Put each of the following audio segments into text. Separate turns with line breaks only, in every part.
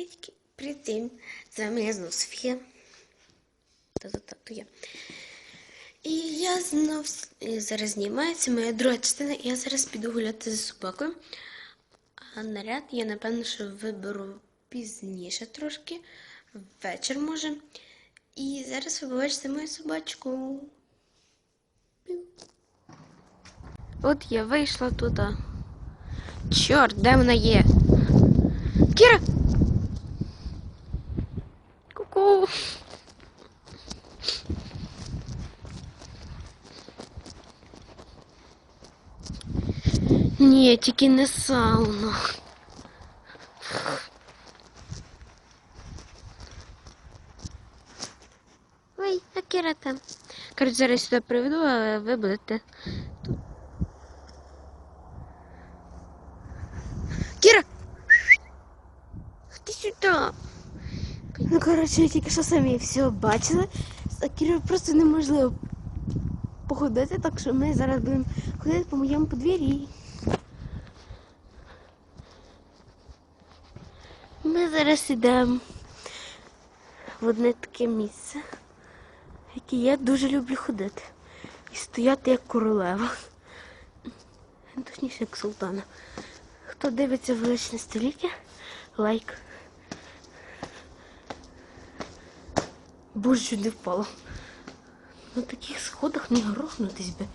Привіт, привіт всім. З вами я знов Софія. Та та та то я. І я знов зараз знімається моя друга частина, і я зараз піду гуляти з собакою. А наряд я, напевно, що виберу пізніше трошки, ввечір може. І зараз ви побачите мою собачку. От я вийшла туди. Чорт, де вона є? Кіра! Ку-ку! Ні, тільки не сауна. Ой, а Кіра там. Коротше, зараз сюди приведу, а ви будете тут. Кіра! Ти сюди! Ну, коротше, тільки що самі все бачили. З Акірою просто неможливо походити, так що ми зараз будемо ходити по моєму подвір'ї. Ми зараз йдемо в одне таке місце, в яке я дуже люблю ходити. І стояти як королева. Точніше, як султана. Хто дивиться величне століття, лайк. Боже, не впало. На таких сходах не грохнутись би.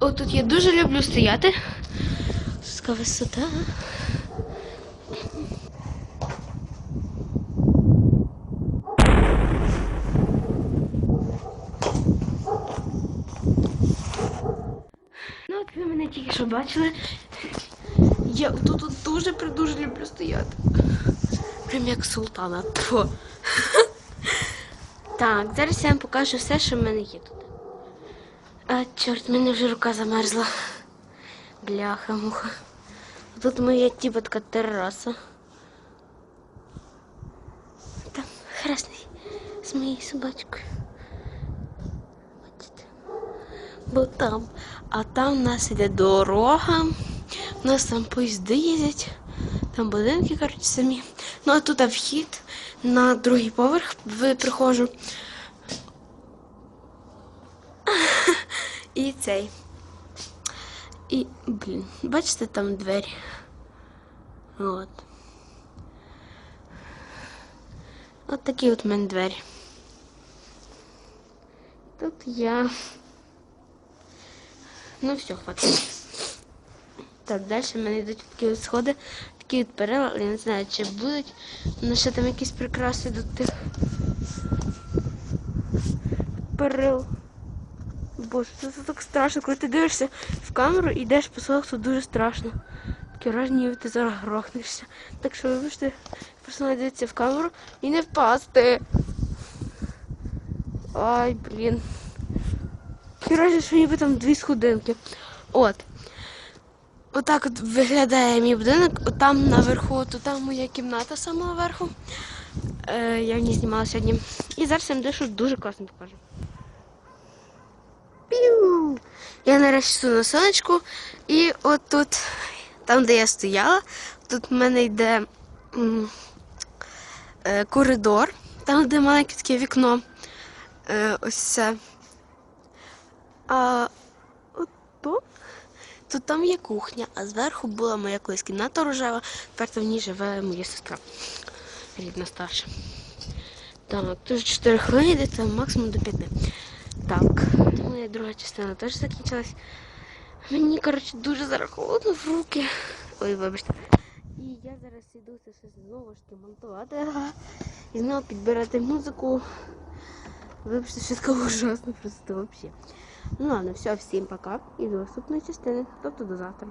О, тут я дуже люблю стояти. Така висота. Ну, от ви мене тільки що бачили. Я тут, дуже дуже люблю стояти. Прям як султана. Тьфу. Так, зараз я вам покажу все, що в мене є тут. А, чорт, мене вже рука замерзла. Бляха муха. Тут моя типа така тераса. Там хресний з моєю собачкою. Бачите? Бо там. А там в нас іде дорога. У нас там поїзди їздять. Там будинки, коротше, самі. Ну а тут вхід на другий поверх в прихожу. І цей. І, блін, бачите, там двері. От. От такі от в мене двері. Тут я. Ну все, хватить. Так, далі в мене йдуть такі от сходи, такі от перила, я не знаю, чи будуть. Ну, ще там якісь прикраси до тих перил. Боже, це, це так страшно, коли ти дивишся в камеру і йдеш по сходах, то дуже страшно. Таке враження, ти зараз грохнешся. Так що вибачте, просто дивитися в камеру і не впасти. Ай, блін. Враження, що ніби там дві сходинки. От. Отак от виглядає мій будинок. От там наверху, то там моя кімната самого верху. Е, я в ній знімала сьогодні. І зараз я вам дещо дуже класно покажу. Піу! Я нарешті на сонечку. І от тут, там, де я стояла, тут в мене йде е, коридор, там, де маленьке таке вікно. Е, ось це. А от то, то там є кухня, а зверху була моя колись кімната рожева, тепер там в ній живе моя сестра. Рідна старша. Так, тут 4 хвилини, йде, там максимум до 5. Так, моя друга частина теж закінчилась. Мені, коротше, дуже зараз холодно в руки. Ой, вибачте. І я зараз іду це все знову ж таки монтувати. І знову підбирати музику. Вибачте, що таке ужасно просто взагалі. Ну ладно, все, всім пока. І до наступної частини, тобто до завтра.